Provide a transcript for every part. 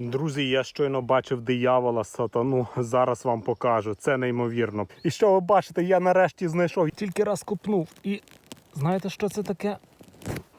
Друзі, я щойно бачив диявола сатану. Зараз вам покажу. Це неймовірно. І що ви бачите, я нарешті знайшов. Тільки раз купнув. І знаєте, що це таке?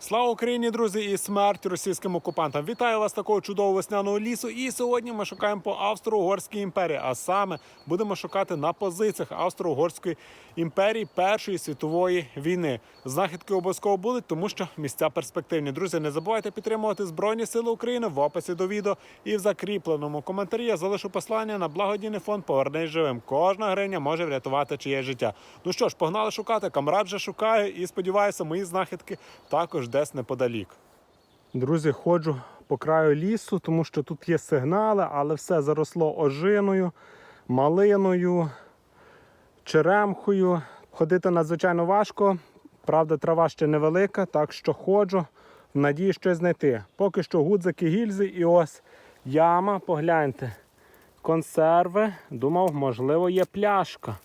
Слава Україні, друзі, і смерть російським окупантам. Вітаю вас такого чудового весняного лісу. І сьогодні ми шукаємо по Австро-Угорській імперії. А саме будемо шукати на позиціях Австро-Угорської імперії Першої світової війни. Знахідки обов'язково будуть, тому що місця перспективні. Друзі, не забувайте підтримувати Збройні Сили України в описі до відео і в закріпленому коментарі я залишу послання на благодійний фонд Повернись живим. Кожна гриня може врятувати чиє життя. Ну що ж, погнали шукати. Камрад вже шукає і сподіваюся, мої знахідки також десь неподалік. Друзі, ходжу по краю лісу, тому що тут є сигнали, але все заросло ожиною, малиною, черемхою. Ходити надзвичайно важко. Правда, трава ще невелика, так що ходжу в надії щось знайти. Поки що гудзики, гільзи і ось яма, погляньте. Консерви. Думав, можливо, є пляшка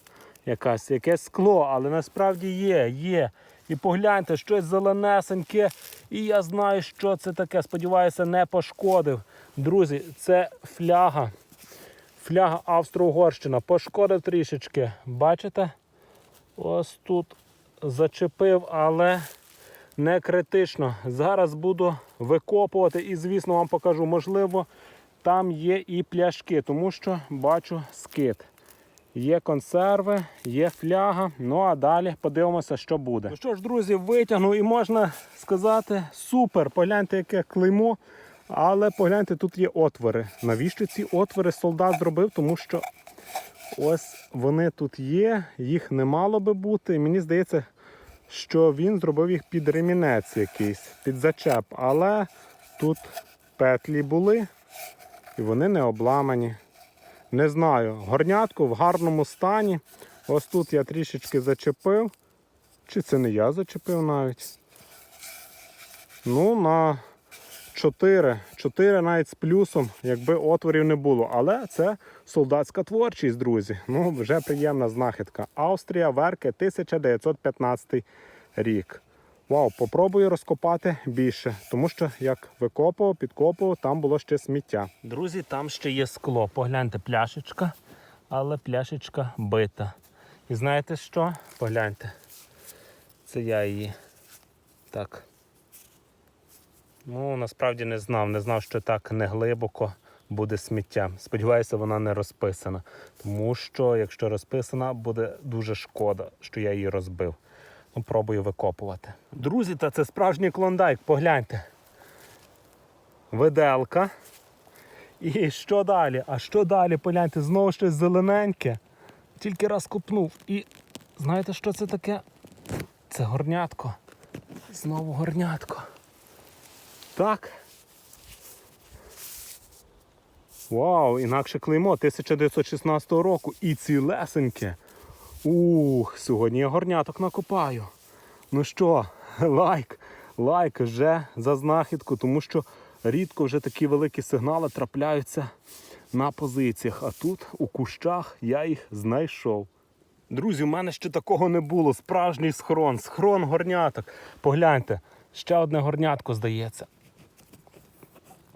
якась, якесь скло, але насправді є, є. І погляньте, щось зеленесеньке. І я знаю, що це таке. Сподіваюся, не пошкодив. Друзі, це фляга. Фляга Австро-Угорщина. Пошкодив трішечки. Бачите? Ось тут зачепив, але не критично. Зараз буду викопувати і, звісно, вам покажу. Можливо, там є і пляшки, тому що бачу скид. Є консерви, є фляга. Ну а далі подивимося, що буде. Ну що ж, друзі, витягну і можна сказати супер. Погляньте, яке клеймо. Але погляньте, тут є отвори. Навіщо ці отвори солдат зробив? Тому що ось вони тут є, їх не мало би бути. І мені здається, що він зробив їх під ремінець якийсь, під зачеп. Але тут петлі були і вони не обламані. Не знаю, горнятку в гарному стані. Ось тут я трішечки зачепив. Чи це не я зачепив навіть? Ну, на 4. 4 навіть з плюсом, якби отворів не було. Але це солдатська творчість, друзі. Ну, вже приємна знахідка. Австрія, Верки, 1915 рік. Вау, попробую розкопати більше, тому що як викопував, підкопував, там було ще сміття. Друзі, там ще є скло. Погляньте, пляшечка, але пляшечка бита. І знаєте що? Погляньте. Це я її так. Ну, насправді не знав. Не знав, що так не глибоко буде сміття. Сподіваюся, вона не розписана. Тому що, якщо розписана, буде дуже шкода, що я її розбив. Пробую викопувати. Друзі, та це справжній клондайк, погляньте. Виделка. І що далі? А що далі? Погляньте, знову щось зелененьке. Тільки раз купнув. І знаєте, що це таке? Це горнятко. Знову горнятко. Так. Вау, інакше клеймо 1916 року. І цілесеньке. Ух, сьогодні я горняток накопаю. Ну що, лайк, лайк вже за знахідку, тому що рідко вже такі великі сигнали трапляються на позиціях. А тут у кущах я їх знайшов. Друзі, у мене ще такого не було. Справжній схрон, схрон горняток. Погляньте, ще одне горнятко здається.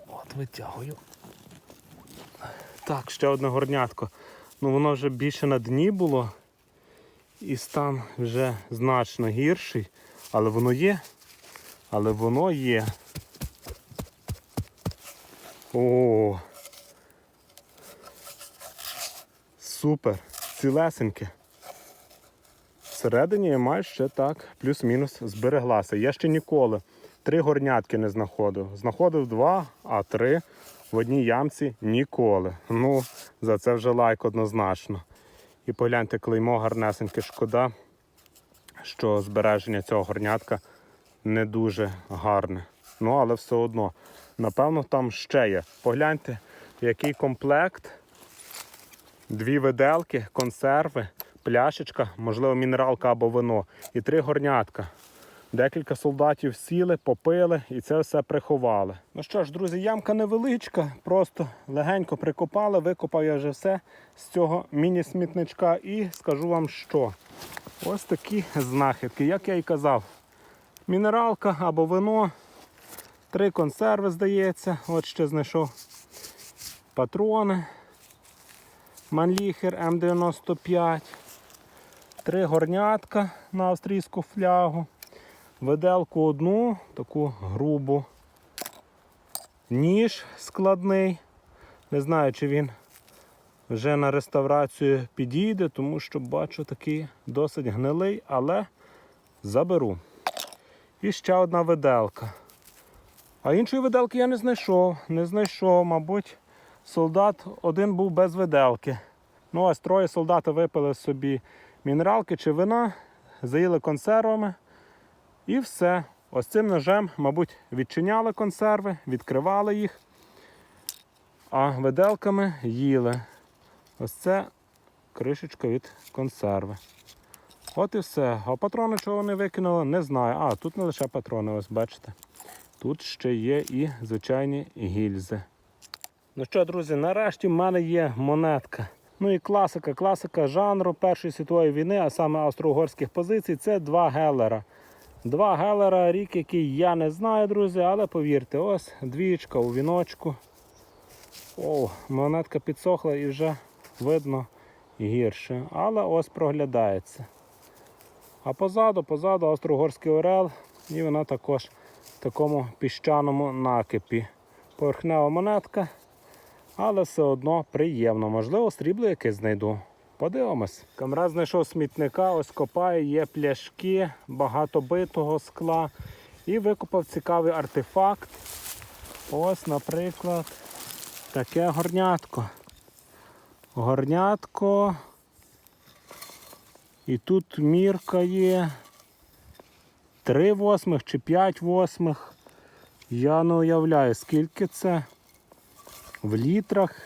От витягую. Так, ще одне горнятко. Ну воно вже більше на дні було. І стан вже значно гірший, але воно є. Але воно є. О. Супер. Цілесеньке. Всередині я маю ще так, плюс-мінус збереглася. Я ще ніколи три горнятки не знаходив. Знаходив два, а три в одній ямці ніколи. Ну, за це вже лайк однозначно. І погляньте, клеймо гарнесеньке, шкода, що збереження цього горнятка не дуже гарне. Ну, але все одно. Напевно, там ще є. Погляньте, який комплект. Дві виделки, консерви, пляшечка, можливо, мінералка або вино. І три горнятка. Декілька солдатів сіли, попили і це все приховали. Ну що ж, друзі, ямка невеличка, просто легенько прикопали, викопав я вже все з цього міні-смітничка і скажу вам що. Ось такі знахідки, як я і казав. Мінералка або вино, три консерви, здається, от ще знайшов. патрони. Манліхер М95. Три горнятка на австрійську флягу. Виделку одну, таку грубу. Ніж складний. Не знаю, чи він вже на реставрацію підійде, тому що бачу такий досить гнилий, але заберу. І ще одна виделка. А іншої виделки я не знайшов. Не знайшов, мабуть, солдат один був без виделки. Ну, ось троє солдати випили собі мінералки чи вина, заїли консервами і все. Ось цим ножем, мабуть, відчиняли консерви, відкривали їх, а виделками їли. Ось це кришечка від консерви. От і все. А патрони чого вони викинули, не знаю. А, тут не лише патрони, ось бачите. Тут ще є і звичайні гільзи. Ну що, друзі, нарешті в мене є монетка. Ну і класика, класика жанру Першої світової війни, а саме австро-угорських позицій, це два гелера. Два гелера, рік, який я не знаю, друзі, але повірте, ось двічка у віночку. О, монетка підсохла і вже видно гірше. Але ось проглядається. А позаду, позаду австро-угорський орел, і вона також в такому піщаному накипі. Поверхнева монетка, але все одно приємно. Можливо, срібло якесь знайду. Подивимось. Камрад знайшов смітника, ось копає, є пляшки, багато битого скла. І викопав цікавий артефакт. Ось, наприклад, таке горнятко. Горнятко. І тут мірка є 3 восьмих чи 5 восьмих. Я не уявляю, скільки це в літрах.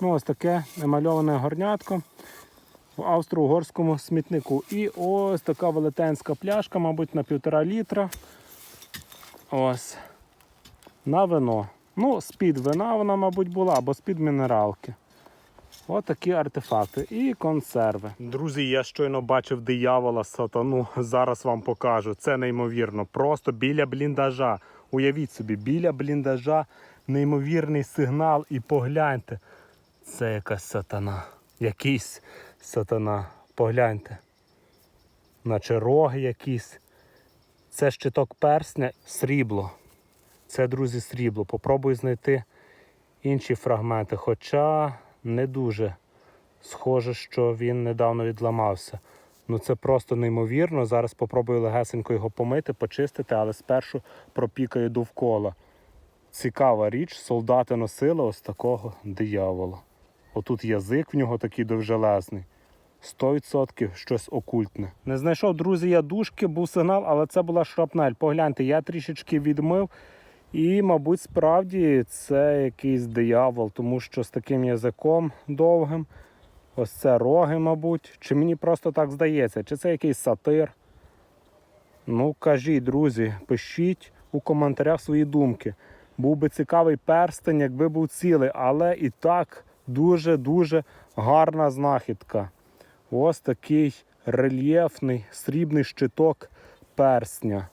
Ну, ось таке намальоване горнятко в австро-угорському смітнику. І ось така велетенська пляшка, мабуть, на півтора літра. Ось. На вино. Ну, з-під вина вона, мабуть, була, або з-під мінералки. Ось такі артефакти і консерви. Друзі, я щойно бачив диявола сатану. Зараз вам покажу. Це неймовірно. Просто біля бліндажа. Уявіть собі, біля бліндажа неймовірний сигнал. І погляньте. Це якась сатана. Якийсь сатана. Погляньте. Наче роги якісь. Це щиток персня, срібло. Це, друзі, срібло. Попробую знайти інші фрагменти. Хоча не дуже схоже, що він недавно відламався. Ну це просто неймовірно. Зараз попробую легесенько його помити, почистити, але спершу пропікаю довкола. Цікава річ, солдати носили ось такого диявола. Отут язик в нього такий довжелезний. 100% щось окультне. Не знайшов, друзі, я дужки, був сигнал, але це була шрапнель. Погляньте, я трішечки відмив. І, мабуть, справді це якийсь диявол, тому що з таким язиком довгим, ось це роги, мабуть. Чи мені просто так здається, чи це якийсь сатир? Ну, кажіть, друзі, пишіть у коментарях свої думки. Був би цікавий перстень, якби був цілий, але і так дуже-дуже гарна знахідка. Ось такий рельєфний срібний щиток перстня.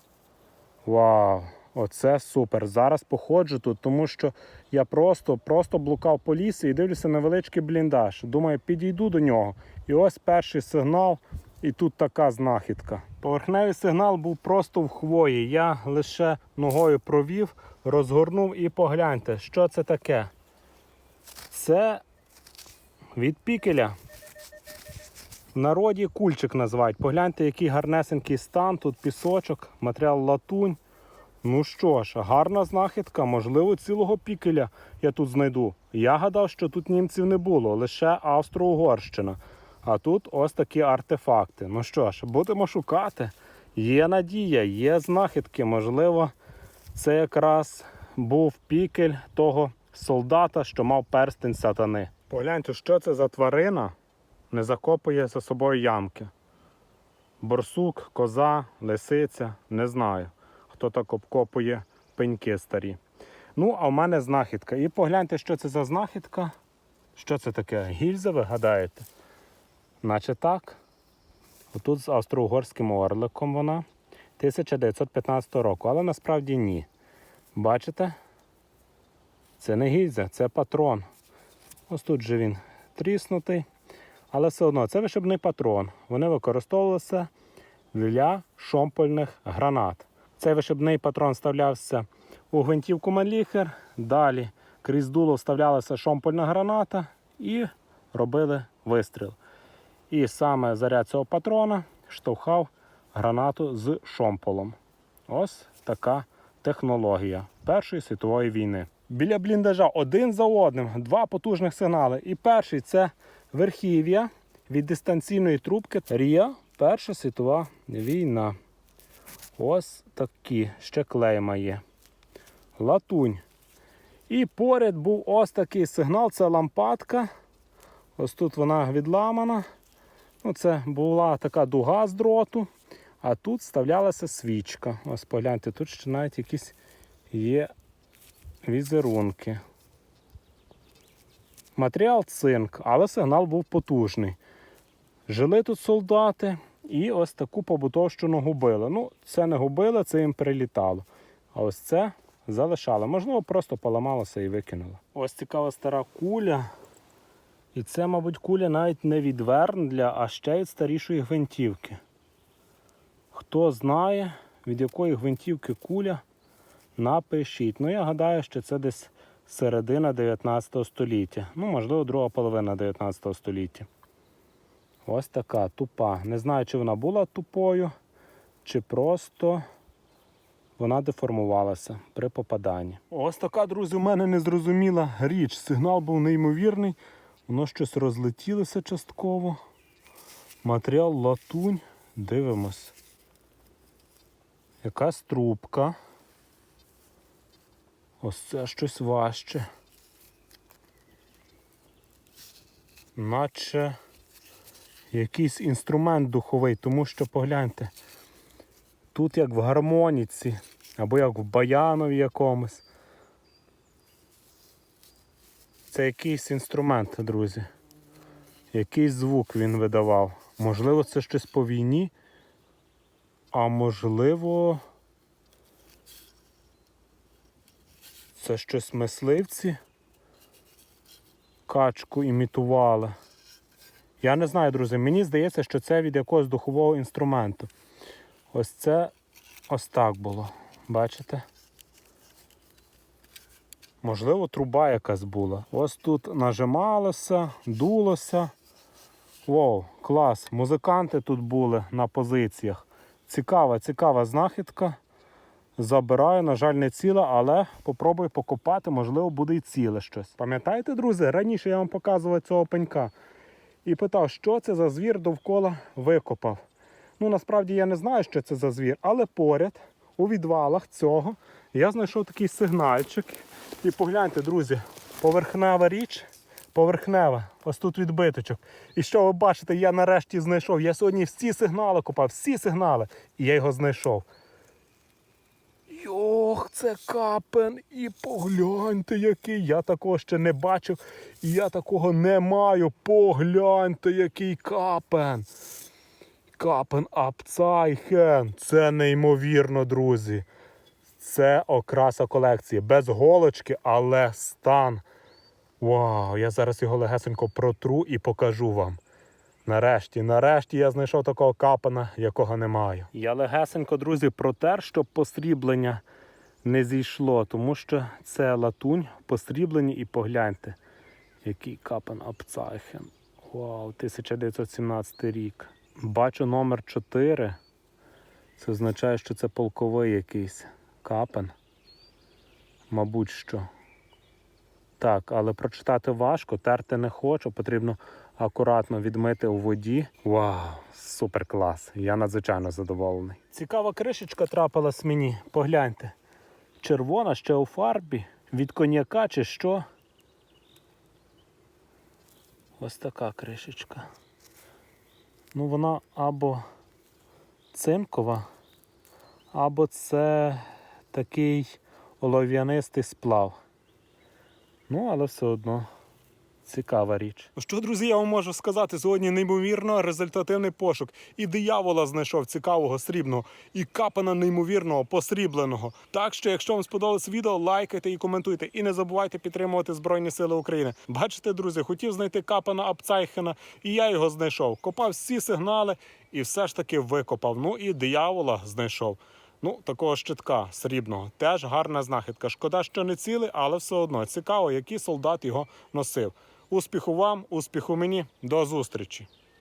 Вау! Оце супер. Зараз походжу тут, тому що я просто просто блукав по лісі і дивлюся на величкий бліндаж. Думаю, підійду до нього. І ось перший сигнал, і тут така знахідка. Поверхневий сигнал був просто в хвої. Я лише ногою провів, розгорнув і погляньте, що це таке. Це від пікеля. В народі кульчик називають. Погляньте, який гарнесенький стан, тут пісочок, матеріал латунь. Ну що ж, гарна знахідка, можливо, цілого пікеля я тут знайду. Я гадав, що тут німців не було, лише Австро-Угорщина. А тут ось такі артефакти. Ну що ж, будемо шукати. Є надія, є знахідки. Можливо, це якраз був пікель того солдата, що мав перстень сатани. Погляньте, що це за тварина не закопує за собою ямки. Борсук, коза, лисиця, не знаю хто так обкопує пеньки старі. Ну, а в мене знахідка. І погляньте, що це за знахідка. Що це таке? Гільза, ви гадаєте? Наче так. Отут з австро-угорським орликом вона 1915 року, але насправді ні. Бачите? Це не гільза, це патрон. Ось тут же він тріснутий. Але все одно це вишибний патрон. Вони використовувалися для шомпольних гранат. Цей вишибний патрон вставлявся у гвинтівку Манліхер. Далі крізь дуло вставлялася шомпольна граната і робили вистріл. І саме заряд цього патрона штовхав гранату з шомполом. Ось така технологія Першої світової війни. Біля бліндажа один за одним два потужних сигнали. І перший це верхів'я від дистанційної трубки Рія Перша світова війна. Ось такі, ще клейма є. Латунь. І поряд був ось такий сигнал, це лампадка. Ось тут вона відламана. Ну, Це була така дуга з дроту, а тут вставлялася свічка. Ось погляньте, тут ще навіть якісь є візерунки. Матеріал цинк, але сигнал був потужний. Жили тут солдати і ось таку побутовщину губили. Ну, це не губили, це їм прилітало. А ось це залишали. Можливо, просто поламалося і викинули. Ось цікава стара куля. І це, мабуть, куля навіть не від Верндля, а ще від старішої гвинтівки. Хто знає, від якої гвинтівки куля, напишіть. Ну, я гадаю, що це десь середина 19 століття. Ну, можливо, друга половина 19 століття. Ось така тупа. Не знаю, чи вона була тупою, чи просто вона деформувалася при попаданні. Ось така, друзі, у мене незрозуміла річ. Сигнал був неймовірний. Воно щось розлетілося частково. Матеріал латунь. Дивимось. Якась трубка. Ось це щось важче. Наче якийсь інструмент духовий, тому що погляньте, тут як в гармоніці, або як в баянові якомусь. Це якийсь інструмент, друзі. Якийсь звук він видавав. Можливо, це щось по війні, а можливо. Це щось мисливці. Качку імітували. Я не знаю, друзі. Мені здається, що це від якогось духового інструменту. Ось це ось так було. Бачите? Можливо, труба якась була. Ось тут нажималося, дулося. Вау, клас! Музиканти тут були на позиціях. Цікава, цікава знахідка. Забираю, на жаль, не ціла, але попробую покопати, можливо, буде і ціле щось. Пам'ятаєте, друзі, раніше я вам показував цього пенька і питав, що це за звір довкола викопав. Ну, насправді я не знаю, що це за звір, але поряд, у відвалах цього, я знайшов такий сигнальчик. І погляньте, друзі, поверхнева річ, поверхнева, ось тут відбиточок. І що ви бачите, я нарешті знайшов. Я сьогодні всі сигнали копав, всі сигнали. І я його знайшов. Це капен. І погляньте, який. Я такого ще не бачив. І я такого не маю. Погляньте, який капен. Капен апцайхен. Це неймовірно, друзі. Це окраса колекції. Без голочки, але стан. Вау, я зараз його легесенько протру і покажу вам. Нарешті, нарешті я знайшов такого капана, якого не маю. Я легесенько, друзі, протер, щоб посріблення не зійшло, тому що це латунь, посріблені і погляньте, який капан Апцайхен. Вау, 1917 рік. Бачу номер 4. Це означає, що це полковий якийсь капен. Мабуть, що. Так, але прочитати важко, терти не хочу, потрібно акуратно відмити у воді. Вау, супер клас! Я надзвичайно задоволений. Цікава кришечка трапилась мені. Погляньте. Червона ще у фарбі. Від коньяка чи що. Ось така кришечка. Ну, вона або цинкова, або це такий олов'янистий сплав. Ну, але все одно Цікава річ. Що, друзі, я вам можу сказати, сьогодні неймовірно результативний пошук. І диявола знайшов цікавого срібного, і капана неймовірного посрібленого. Так що, якщо вам сподобалось відео, лайкайте і коментуйте. І не забувайте підтримувати Збройні Сили України. Бачите, друзі, хотів знайти капана Апцайхена, і я його знайшов. Копав всі сигнали і все ж таки викопав. Ну і диявола знайшов. Ну, такого щитка срібного. Теж гарна знахідка. Шкода, що не цілий, але все одно цікаво, який солдат його носив. Успіху вам, успіху мені. До зустрічі!